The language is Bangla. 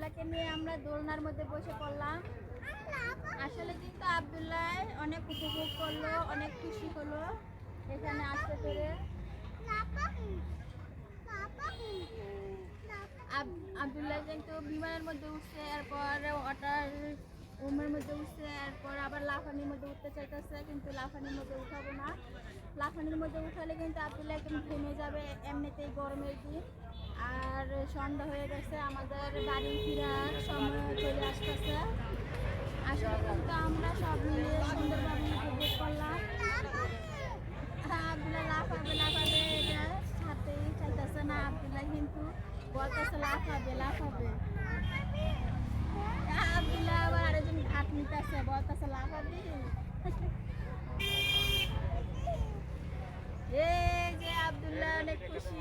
আবদুল্লাহকে নিয়ে আমরা দোলনার মধ্যে বসে পড়লাম। আসলে কিন্তু আবদুল্লাহ অনেক উপভোগ করল, অনেক খুশি হলো এখানে আসতে পেরে। আব- আবদুল্লাহ কিন্তু বিমানের মধ্যে উঠছে, এরপর ওয়াটার রুমের মধ্যে উঠছে, এরপর আবার লাফানির মধ্যে উঠতে চাইতেছে, কিন্তু লাফানির মধ্যে উঠাবো না। লাফানির মধ্যে উঠালে কিন্তু আবদুল্লাহ একদম থেমে যাবে, এমনিতেই গরমের দিন। আর সন্ধ্যা হয়ে গেছে আমাদের বাড়ি ফেরার সময় চলে আসতেছে। আসলে কিন্তু আমরা সব মিলিয়ে সুন্দরভাবে উপভোগ করলাম। হ্যাঁ আবদুল্লাহ লাফাবে লাফাবে এটা ছাড়তেই চাইতেছে না আবদুল্লাহ কিন্তু বলতেছে লাফাবে লাফাবে হ্যাঁ, আবদুল্লাহ আবার আরেকজন ঘাট নিতেছে বলতেছে লাফাবি এই যে আবদুল্লাহ অনেক খুশি।